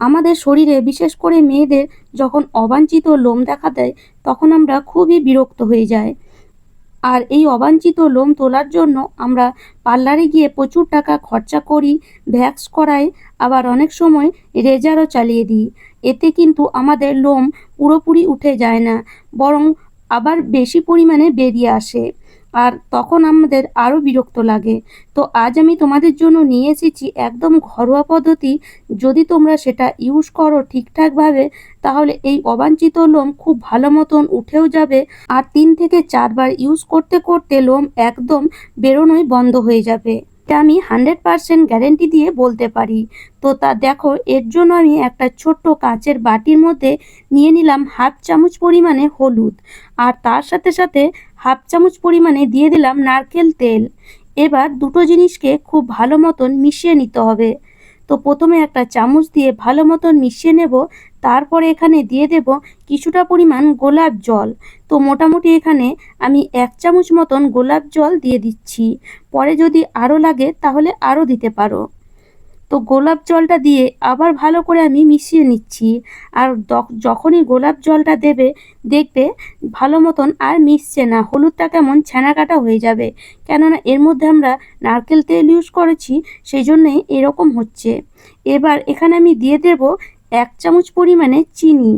আমাদের শরীরে, বিশেষ করে মেয়েদের যখন অবাঞ্ছিত লোম দেখা দেয়, তখন আমরা খুবই বিরক্ত হয়ে যাই। আর এই অবাঞ্ছিত লোম তোলার জন্য আমরা পার্লারে গিয়ে প্রচুর টাকা খরচা করি, ভ্যাক্স করাই, আবার অনেক সময় রেজারও চালিয়ে দিই। এতে কিন্তু আমাদের লোম পুরোপুরি উঠে যায় না, বরং আবার বেশি পরিমাণে বেরিয়ে আসে। আর তখন আমাদের আরও বিরক্ত লাগে। তো আজ আমি তোমাদের জন্য নিয়ে এসেছি একদম ঘরোয়া পদ্ধতি। যদি তোমরা সেটা ইউজ করো ঠিকঠাকভাবে তাহলে এই অবাঞ্ছিত লোম খুব ভালো মতন উঠেও যাবে আর তিন থেকে চারবার ইউজ করতে করতে লোম একদম বেরোনোই বন্ধ হয়ে যাবে। এটা আমি হান্ড্রেড পারসেন্ট গ্যারেন্টি দিয়ে বলতে পারি। তো তা দেখো, এর জন্য আমি একটা ছোট্ট কাঁচের বাটির মধ্যে নিয়ে নিলাম হাফ চামচ পরিমাণে হলুদ। আর তার সাথে সাথে হাফ চামচ পরিমাণে দিয়ে দিলাম নারকেল তেল। এবার দুটো জিনিসকে খুব ভালো মতন মিশিয়ে নিতে হবে। তো প্রথমে একটা চামচ দিয়ে ভালো মতন মিশিয়ে নেব তারপরে এখানে দিয়ে দেব কিছুটা পরিমাণ গোলাপ জল। তো মোটামুটি এখানে আমি এক চামচ মতন গোলাপ জল দিয়ে দিচ্ছি। পরে যদি আরও লাগে তাহলে আরও দিতে পারো। তো গোলাপ জলটা দিয়ে আবার ভালো করে আমি মিশিয়ে নিচ্ছি। আর যখনই গোলাপ জলটা দেবে, দেখবে ভালো মতন আর মিশছে না। হলুদটা কেমন ছানা কাটা হয়ে যাবে। কেননা এর মধ্যে আমরা নারকেল তেল ইউজ করেছি, সেই জন্যে এরকম হচ্ছে। এবার এখানে আমি দিয়ে দেব এক চামচ পরিমাণে চিনি।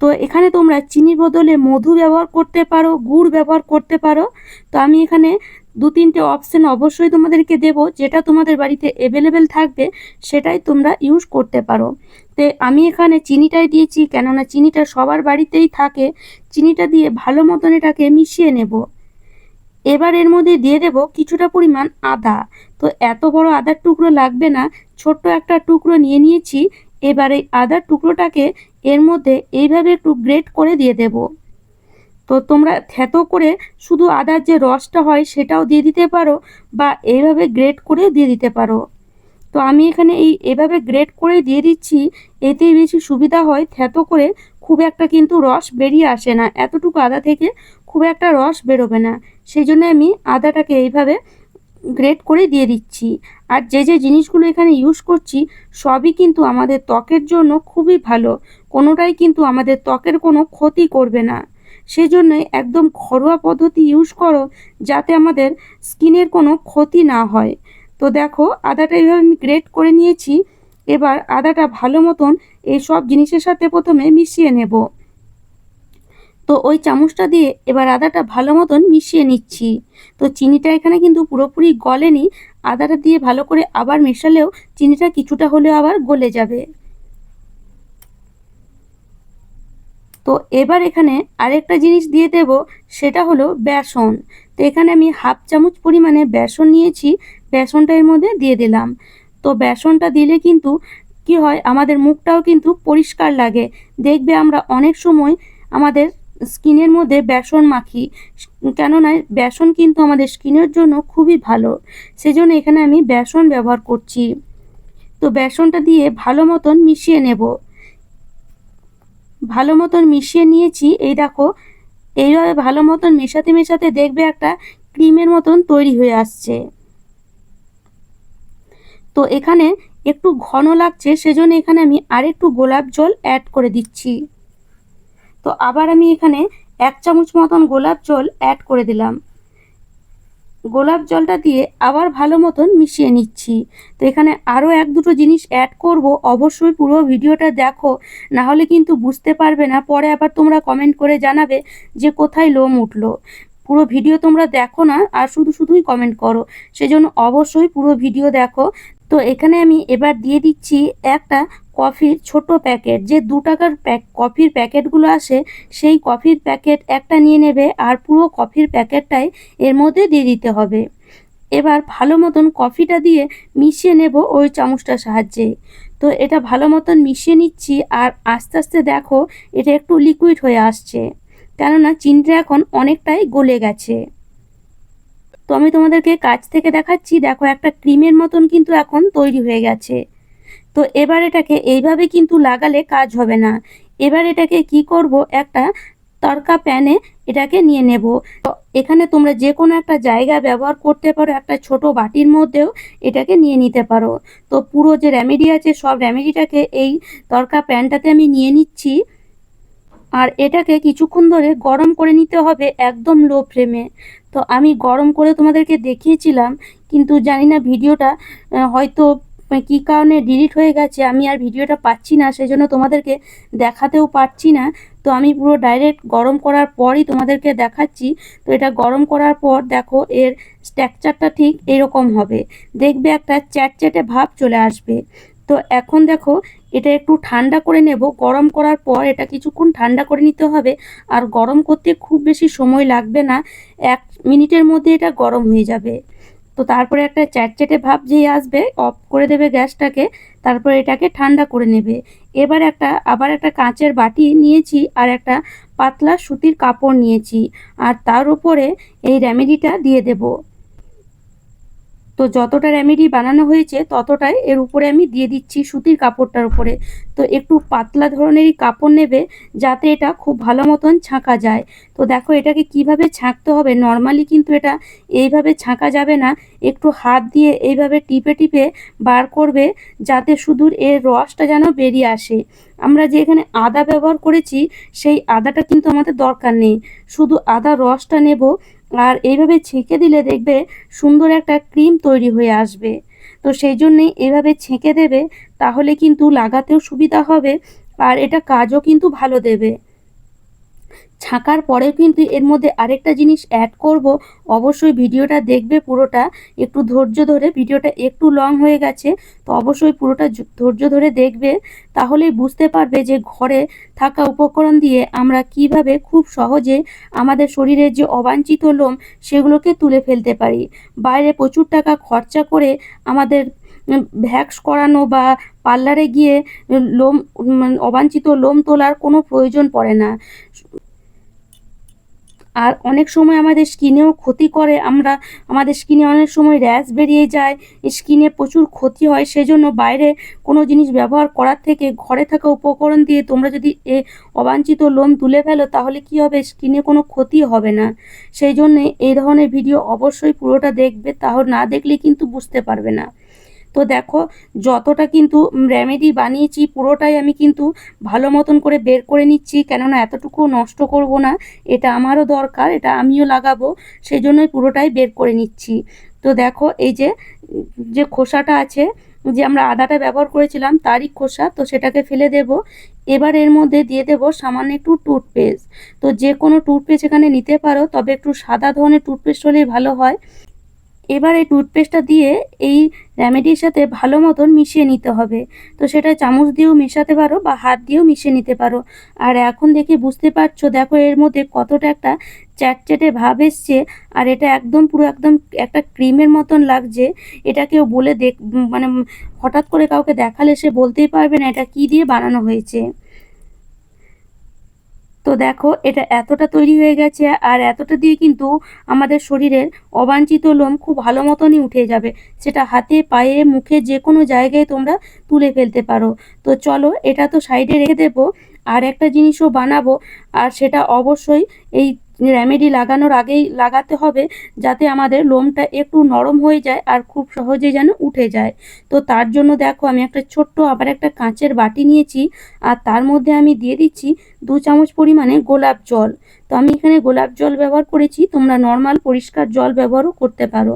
তো এখানে তোমরা চিনির বদলে মধু ব্যবহার করতে পারো, গুড় ব্যবহার করতে পারো। তো আমি এখানে দু তিনটে অপশান অবশ্যই তোমাদেরকে দেব, যেটা তোমাদের বাড়িতে অ্যাভেলেবেল থাকবে, সেটাই তোমরা ইউজ করতে পারো। তো আমি এখানে চিনিটাই দিয়েছি, কেননা চিনিটা সবার বাড়িতেই থাকে। চিনিটা দিয়ে ভালো মতন এটাকে মিশিয়ে নেব। এবার এর মধ্যে দিয়ে দেব কিছুটা পরিমাণ আদা। তো এত বড় আদার টুকরো লাগবে না, ছোট্ট একটা টুকরো নিয়ে নিয়েছি। এবার এই আদার টুকরোটাকে এর মধ্যে এইভাবে একটু গ্রেট করে দিয়ে দেবো। তো তোমরা থেতো করে শুধু আদার যে রসটা হয় সেটাও দিয়ে দিতে পারো বা এইভাবে গ্রেট করে দিয়ে দিতে পারো। তো আমি এখানে এই এভাবে গ্রেট করে দিয়ে দিচ্ছি, এতেই বেশি সুবিধা হয়। থেতো করে খুব একটা কিন্তু রস বেরিয়ে আসে না, এতটুকু আদা থেকে খুব একটা রস বেরোবে না। সেই জন্য আমি আদাটাকে এইভাবে গ্রেট করে দিয়ে দিচ্ছি। আর যে যে জিনিসগুলো এখানে ইউজ করছি, সবই কিন্তু আমাদের ত্বকের জন্য খুবই ভালো। কোনোটাই কিন্তু আমাদের ত্বকের কোনো ক্ষতি করবে না। সেজন্যই একদম ঘরোয়া পদ্ধতি ইউজ করো, যাতে আমাদের স্কিনের কোনো ক্ষতি না হয়। তো দেখো, আদাটা এইভাবে আমি গ্রেট করে নিয়েছি। এবার আদাটা ভালো মতন এই সব জিনিসের সাথে প্রথমে মিশিয়ে নেব। তো ওই চামচটা দিয়ে এবার আদাটা ভালো মতন মিশিয়ে নিচ্ছি। তো চিনিটা এখানে কিন্তু পুরোপুরি গলেনি, আদাটা দিয়ে ভালো করে আবার মেশালেও চিনিটা কিছুটা হলেও আবার গলে যাবে। তো এবার এখানে আরেকটা জিনিস দিয়ে দেব, সেটা হলো বেসন। তো এখানে আমি হাফ চামচ পরিমাণে বেসন নিয়েছি, বেসনটা এর মধ্যে দিয়ে দিলাম। তো বেসনটা দিলে কিন্তু কি হয়, আমাদের মুখটাও কিন্তু পরিষ্কার লাগে। দেখবে আমরা অনেক সময় আমাদের স্কিনের মধ্যে বেসন মাখি, কেননা বেসন কিন্তু আমাদের স্কিনের জন্য খুবই ভালো। সেজন্য এখানে আমি বেসন ব্যবহার করছি। তো বেসনটা দিয়ে ভালো মতন মিশিয়ে নেব। ভালো মতন মিশিয়ে নিয়েছি। এই দেখো, এইভাবে ভালো মতন মেশাতে মেশাতে দেখবে একটা ক্রিমের মতন তৈরি হয়ে আসছে। তো এখানে একটু ঘন লাগছে, সেজন্য এখানে আমি আরেকটু গোলাপ জল অ্যাড করে দিচ্ছি। তো আবার আমি এখানে এক চামচ মতন গোলাপ জল অ্যাড করে দিলাম। গোলাপ জলটা দিয়ে আবার ভালো মতন মিশিয়ে নিচ্ছি। তো এখানে আরও এক দুটো জিনিস অ্যাড করব। অবশ্যই পুরো ভিডিওটা দেখো, না হলে কিন্তু বুঝতে পারবে না। পরে আবার তোমরা কমেন্ট করে জানাবে যে কোথায় লোম উঠল। পুরো ভিডিও তোমরা দেখো না, আর শুধু শুধুই কমেন্ট করো। সেজন্য অবশ্যই পুরো ভিডিও দেখো। তো এখানে আমি এবার দিয়ে দিচ্ছি একটা কফির ছোট প্যাকেট, যে দু টাকার প্যাক, কফির প্যাকেটগুলো আসে, সেই কফির প্যাকেট একটা নিয়ে নেবে আর পুরো কফির প্যাকেটটাই এর মধ্যে দিয়ে দিতে হবে। এবার ভালো মতন কফিটা দিয়ে মিশিয়ে নেব ওই চামচটার সাহায্যে। তো এটা ভালো মতন মিশিয়ে নিচ্ছি আর আস্তে আস্তে দেখো এটা একটু লিকুইড হয়ে আসছে, কেননা চিনিটা এখন অনেকটাই গলে গেছে। তো আমি তোমাদেরকে কাছ থেকে দেখাচ্ছি, দেখো একটা ক্রিমের মতন কিন্তু এখন তৈরি হয়ে গেছে। তো এবার এটাকে এইভাবে কিন্তু লাগালে কাজ হবে না। এবার এটাকে কি করব? একটা তরকা প্যানে এটাকে নিয়ে নেব। তো এখানে তোমরা যে কোনো একটা জায়গা ব্যবহার করতে পারো, একটা ছোট বাটির মধ্যেও এটাকে নিয়ে নিতে পারো। তো পুরো যে রেমেডি আছে, সব রেমেডিটাকে এই তরকা প্যানটাতে আমি নিয়ে নিচ্ছি। আর এটাকে কিছুক্ষণ ধরে গরম করে নিতে হবে একদম লো ফ্লেমে তো আমি গরম করে তোমাদেরকে দেখিয়েছিলাম, কিন্তু জানি না ভিডিওটা হয়তো কী কারণে ডিলিট হয়ে গেছে আমি আর ভিডিওটা পাচ্ছি না সেই জন্য তোমাদেরকে দেখাতেও পারছি না। তো আমি পুরো ডাইরেক্ট গরম করার পরই তোমাদেরকে দেখাচ্ছি। তো এটা গরম করার পর দেখো এর স্ট্রাকচারটা ঠিক এরকম হবে। দেখবে একটা চ্যাটচ্যাটে ভাব চলে আসবে। তো এখন দেখো এটা একটু ঠান্ডা করে নেব। গরম করার পর এটা কিছুক্ষণ ঠান্ডা করে নিতে হবে। আর গরম করতে খুব বেশি সময় লাগবে না। এক মিনিটের মধ্যে এটা গরম হয়ে যাবে। তো তারপরে একটা চ্যাটচ্যাটে ভাব যেই আসবে, অফ করে দেবে গ্যাসটাকে, তারপরে এটাকে ঠান্ডা করে নেবে। এবার একটা, আবার একটা কাঁচের বাটি নিয়েছি আর একটা পাতলা সুতির কাপড় নিয়েছি। আর তার উপরে এই রেমেডিটা দিয়ে দেবো। তো যতটা রেমেডি বানানো হয়েছে ততটাই এর উপরে আমি দিয়ে দিচ্ছি সুতির কাপড়টার উপরে। তো একটু পাতলা ধরনেরই কাপড় নেবে যাতে এটা খুব ভালো মতন ছাঁকা যায়। তো দেখো এটাকে কীভাবে ছাঁকতে হবে? নর্মালি কিন্তু এটা এইভাবে ছাঁকা যাবে না। একটু হাত দিয়ে এইভাবে টিপে টিপে বার করবে যাতে শুধু এর রসটা যেন বেরিয়ে আসে। আমরা যে এখানে আদা ব্যবহার করেছি, সেই আদাটা কিন্তু আমাদের দরকার নেই। শুধু আদা রসটা নেব আর এইভাবে ছেঁকে দিলে দেখবে সুন্দর একটা ক্রিম তৈরি হয়ে আসবে। তো সেই জন্যেই এভাবে ছেঁকে দেবে, তাহলে কিন্তু লাগাতেও সুবিধা হবে আর এটা কাজও কিন্তু ভালো দেবে। ছাকার পরেও কিন্তু এর মধ্যে আরেকটা জিনিস অ্যাড করব। অবশ্যই ভিডিওটা দেখবে পুরোটা। একটু ধৈর্য ধরে, ভিডিওটা একটু লং হয়ে গেছে, তো অবশ্যই পুরোটা ধৈর্য ধরে দেখবে। তাহলেই বুঝতে পারবে যে ঘরে থাকা উপকরণ দিয়ে আমরা কীভাবে খুব সহজে আমাদের শরীরের যে অবাঞ্ছিত লোম, সেগুলোকে তুলে ফেলতে পারি। বাইরে প্রচুর টাকা খরচা করে আমাদের ভ্যাক্স করানো বা পার্লারে গিয়ে লোম অবাঞ্ছিত লোম তোলার কোনো প্রয়োজন পড়ে না। আর অনেক সময় আমাদের স্কিনেও ক্ষতি করে। আমরা, আমাদের স্কিনে অনেক সময় র্যাশ বেরিয়ে যায় স্কিনে প্রচুর ক্ষতি হয়। সেজন্য বাইরে কোনো জিনিস ব্যবহার করার থেকে ঘরে থাকা উপকরণ দিয়ে তোমরা যদি এ অবাঞ্ছিত লোম তুলে ফেলো, তাহলে কি হবে? স্কিনে কোনো ক্ষতি হবে না। সেই জন্যে এই ধরনের ভিডিও অবশ্যই পুরোটা দেখবে। তাহলে না দেখলে কিন্তু বুঝতে পারবে না। তো দেখো, যতটা কিন্তু রেমেডি বানিয়েছি, পুরোটাই আমি কিন্তু ভালো মতন করে বের করে নিচ্ছি, কেননা এতটুকু নষ্ট করব না, এটা আমারও দরকার, এটা আমিও লাগাবো সেই জন্যই পুরোটাই বের করে নিচ্ছি। তো দেখো, এই যে যে খোসাটা আছে, যে আমরা আদাটা ব্যবহার করেছিলাম, তারই খোসা, তো সেটাকে ফেলে দেব। এবার এর মধ্যে দিয়ে দেব সামান্য একটু টুথপেস্ট তো যে কোনো টুথপেস্ট এখানে নিতে পারো, তবে একটু সাদা ধরনের টুথপেস্ট হলেই ভালো হয়। এবার এই টুথপেস্টটা দিয়ে এই রেমেডির সাথে ভালো মতন মিশিয়ে নিতে হবে। তো সেটা চামচ দিয়েও মেশাতে পারো বা হাত দিয়েও মিশিয়ে নিতে পারো। আর এখন দেখে বুঝতে পারছ, দেখো এর মধ্যে কতটা একটা চ্যাটচ্যাটে ভাব এসছে, আর এটা একদম পুরো একদম একটা ক্রিমের মতন লাগছে। এটা কেউ বলে দেখ মানে হঠাৎ করে কাউকে দেখালে সে বলতেই পারবে না এটা কি দিয়ে বানানো হয়েছে। তো দেখো, এটা এতটা তৈরি হয়ে গেছে আর এতটা দিয়ে কিন্তু আমাদের শরীরের অবাঞ্ছিত লোম খুব ভালো মতনই উঠে যাবে। সেটা হাতে, পায়ে, মুখে যে কোনো জায়গায় তোমরা তুলে ফেলতে পারো। তো চলো, এটা তো সাইডে রেখে দেবো। আর একটা জিনিসও বানাবো, আর সেটা অবশ্যই এই রেমেডি লাগানোর আগেই লাগাতে হবে যাতে আমাদের লোমটা একটু নরম হয়ে যায় আর খুব সহজে যেন উঠে যায়। তো তার জন্য দেখো আমি একটা ছোট্ট আবার একটা কাঁচের বাটি নিয়েছি আর তার মধ্যে আমি দিয়ে দিচ্ছি দু চামচ পরিমাণে গোলাপ জল। তো আমি এখানে গোলাপ জল ব্যবহার করেছি, তোমরা নর্মাল পরিষ্কার জল ব্যবহারও করতে পারো।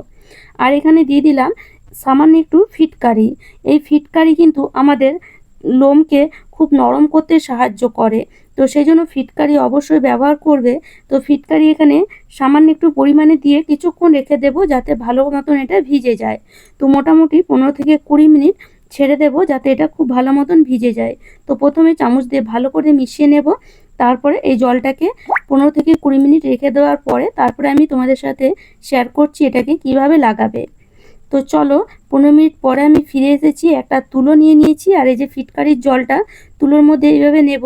আর এখানে দিয়ে দিলাম সামান্য একটু ফিটকারি। এই ফিটকারি কিন্তু আমাদের লোমকে খুব নরম করতে সাহায্য করে। তো সেই জন্য ফিটকারি অবশ্যই ব্যবহার করবে। তো ফিটকারি এখানে সামান্য একটু পরিমাণে দিয়ে কিছুক্ষণ রেখে দেব যাতে ভালো মতন এটা ভিজে যায়। তো মোটামুটি পনেরো থেকে কুড়ি মিনিট ছেড়ে দেব যাতে এটা খুব ভালো মতন ভিজে যায়। তো প্রথমে চামচ দিয়ে ভালো করে মিশিয়ে নেব। তারপরে এই জলটাকে পনেরো থেকে কুড়ি মিনিট রেখে দেওয়ার পরে তারপরে আমি তোমাদের সাথে শেয়ার করছি এটাকে কীভাবে লাগাবে। তো চলো, পনেরো মিনিট পরে আমি ফিরে এসেছি, একটা তুলো নিয়ে নিয়েছি, আর এই যে ফিটকারির জলটা, তুলোর মধ্যে এইভাবে নেব।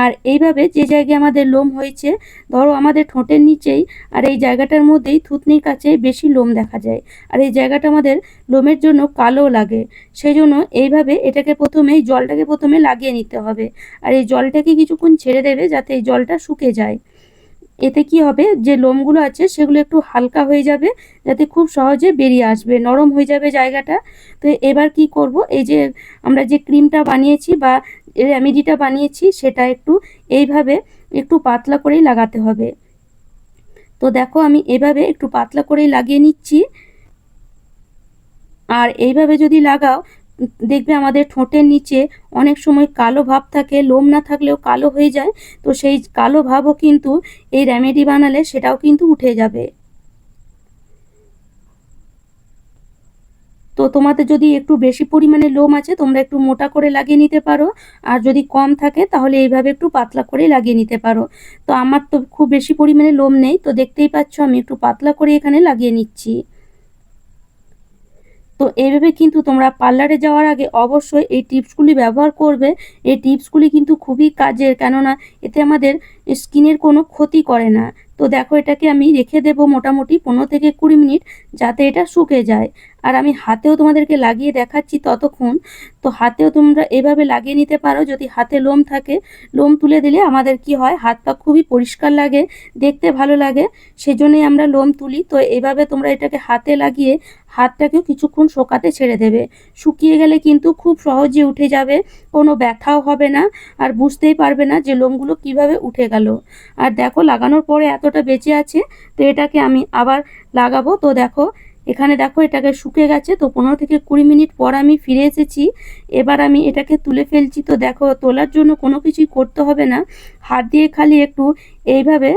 আর এইভাবে যে জায়গায় আমাদের লোম হয়েছে, ধরো আমাদের ঠোঁটের নিচেই, আর এই জায়গাটার মধ্যেই থুতনির কাছে বেশি লোম দেখা যায়। আর এই জায়গাটা আমাদের লোমের জন্য কালো লাগে সেই জন্য এইভাবে এটাকে প্রথমে জলটাকে প্রথমে লাগিয়ে নিতে হবে। আর এই জলটাকে কিছুক্ষণ ছেড়ে দেবে যাতে এই জলটা শুকে যায়। এতে কি হবে? যে লোমগুলো আছে সেগুলো একটু হালকা হয়ে যাবে, যাতে খুব সহজে বেরিয়ে আসবে, নরম হয়ে যাবে জায়গাটা। তো এবার কি করব? এই যে আমরা যে ক্রিমটা বানিয়েছি বা রেমেডিটা বানিয়েছি, সেটা একটু এইভাবে একটু পাতলা করেই লাগাতে হবে। তো দেখো আমি এভাবে একটু পাতলা করেই লাগিয়ে নিচ্ছি। আর এইভাবে যদি লাগাও দেখবে আমাদের ঠোঁটের নিচে অনেক সময় কালো ভাব থাকে, লোম না থাকলেও কালো হয়ে যায়। তো সেই কালো ভাবও কিন্তু এই রেমেডি বানালে সেটাও কিন্তু উঠে যাবে। তো তোমাদের যদি একটু বেশি পরিমাণে লোম আছে, তোমরা একটু মোটা করে লাগিয়ে নিতে পারো। আর যদি কম থাকে, তাহলে এইভাবে একটু পাতলা করে লাগিয়ে নিতে পারো। তো আমার তো খুব বেশি পরিমাণে লোম নেই, তো দেখতেই পাচ্ছ আমি একটু পাতলা করে এখানে লাগিয়ে নিচ্ছি। তো এইভাবে কিন্তু তোমরা পার্লারে যাওয়ার আগে অবশ্যই এই টিপসগুলি ব্যবহার করবে। এই টিপসগুলি কিন্তু খুবই কাজের, কেননা এতে আমাদের স্কিনের কোনো ক্ষতি করে না। তো দেখো এটাকে আমি রেখে দেব মোটামুটি পনেরো থেকে কুড়ি মিনিট যাতে এটা শুকে যায়। আর আমি হাতেও তোমাদেরকে লাগিয়ে দেখাচ্ছি ততক্ষণ। তো হাতেও তোমরা এভাবে লাগিয়ে নিতে পারো, যদি হাতে লোম থাকে, লোম তুলে দিলে আমাদের কি হয়? হাত পা খুবই পরিষ্কার লাগে, দেখতে ভালো লাগে, সেজন্যই আমরা লোম তুলি। তো এভাবে তোমরা এটাকে হাতে লাগিয়ে হাতটাকেও কিছুক্ষণ শোকাতে ছেড়ে দেবে। শুকিয়ে গেলে কিন্তু খুব সহজে উঠে যাবে, কোনো ব্যথাও হবে না, আর বুঝতেই পারবে না যে লোমগুলো কীভাবে উঠে গেল। আর দেখো, লাগানোর পরে এতটা বেঁচে আছে, তো এটাকে আমি আবার লাগাবো। তো দেখো এখানে দেখো এটাকে শুকে গেছে, তো পনেরো থেকে কুড়ি মিনিট পর আমি ফিরে এসেছি। এবার আমি এটাকে তুলে ফেলছি, তো দেখো তোলার জন্য কোনো কিছুই করতে হবে না। হাত দিয়ে খালি একটু এইভাবে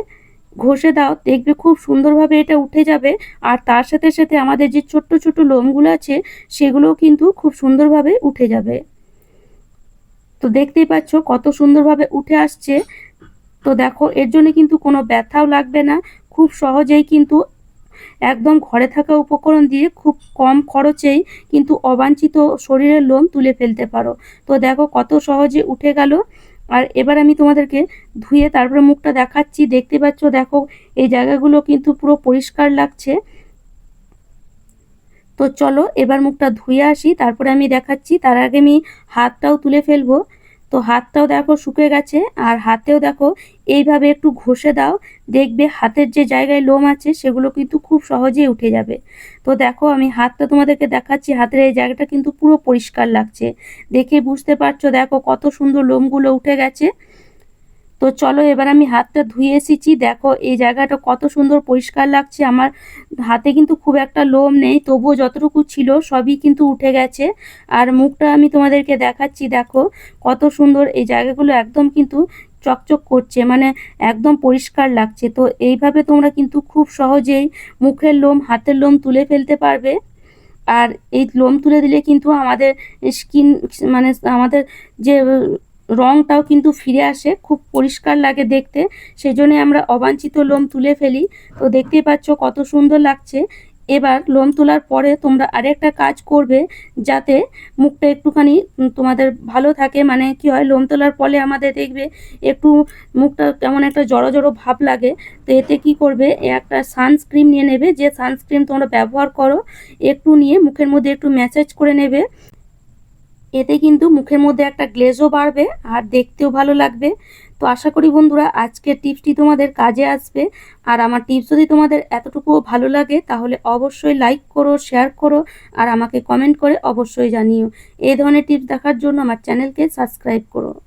ঘষে দাও, দেখবে খুব সুন্দরভাবে এটা উঠে যাবে। আর তার সাথে সাথে আমাদের যে ছোট্ট ছোট্ট লোমগুলো আছে, সেগুলোও কিন্তু খুব সুন্দরভাবে উঠে যাবে। তো দেখতেই পাচ্ছ কত সুন্দরভাবে উঠে আসছে। তো দেখো এর জন্য কিন্তু কোনো ব্যথাও লাগবে না। খুব সহজেই কিন্তু একদম ঘরে থাকা উপকরণ দিয়ে খুব কম খরচেই কিন্তু অবাঞ্ছিত শরীরের লোম তুলে ফেলতে পারো। তো দেখো কত সহজে উঠে গেল। আর এবার আমি তোমাদেরকে ধুয়ে তারপরে মুখটা দেখাচ্ছি। দেখতে পাচ্ছ, দেখো এই জায়গাগুলো কিন্তু পুরো পরিষ্কার লাগছে। তো চলো এবার মুখটা ধুয়ে আসি, তারপরে আমি দেখাচ্ছি। তার আগে আমি হাতটাও তুলে ফেলব। তো হাতটাও দেখো শুকে গেছে, আর হাতেও দেখো এইভাবে একটু ঘষে দাও, দেখবে হাতের যে জায়গায় লোম আছে সেগুলো কিন্তু খুব সহজেই উঠে যাবে। তো দেখো আমি হাতটা তোমাদেরকে দেখাচ্ছি, হাতের এই জায়গাটা কিন্তু পুরো পরিষ্কার লাগছে। দেখে বুঝতে পারছ দেখো কত সুন্দর লোমগুলো উঠে গেছে। তো চলো এবার আমি হাতটা ধুয়ে এসেছি। দেখো, এই জায়গাটা কত সুন্দর পরিষ্কার লাগছে। আমার হাতে কিন্তু খুব একটা লোম নেই, তবুও যতটুকু ছিল সবই কিন্তু উঠে গেছে। আর মুখটা আমি তোমাদেরকে দেখাচ্ছি, দেখো কত সুন্দর এই জায়গাগুলো একদম কিন্তু চকচক করছে মানে একদম পরিষ্কার লাগছে। তো এইভাবে তোমরা কিন্তু খুব সহজেই মুখের লোম, হাতের লোম তুলে ফেলতে পারবে। আর এই লোম তুলে দিলে কিন্তু আমাদের স্কিন মানে আমাদের যে রঙটাও কিন্তু ফিরে আসে, খুব পরিষ্কার লাগে দেখতে। সেই জন্য আমরা অবাঞ্ছিত লোম তুলে ফেলি। তো দেখতেই পাচ্ছ কত সুন্দর লাগছে। এবার লোম তোলার পরে তোমরা আরেকটা কাজ করবে যাতে মুখটা একটুখানি তোমাদের ভালো থাকে। মানে কি হয়, লোম তোলার ফলে আমাদের দেখবে একটু মুখটা কেমন একটা জড়ো জড়ো ভাব লাগে। তো এতে কি করবে, একটা সানস্ক্রিন নিয়ে নেবে। যে সানস্ক্রিন তোমরা ব্যবহার করো, একটু নিয়ে মুখের মধ্যে একটু ম্যাসাজ করে নেবে। এতে কিন্তু মুখের মধ্যে একটা গ্লেজও বাড়বে আর দেখতেও ভালো লাগবে। তো আশা করি বন্ধুরা, আজকের টিপসটি তোমাদের কাজে আসবে। আর আমার টিপস যদি তোমাদের এতটুকুও ভালো লাগে, তাহলে অবশ্যই লাইক করো, শেয়ার করো, আর আমাকে কমেন্ট করে অবশ্যই জানিও। এই ধরনের টিপস দেখার জন্য আমার চ্যানেলকে সাবস্ক্রাইব করো।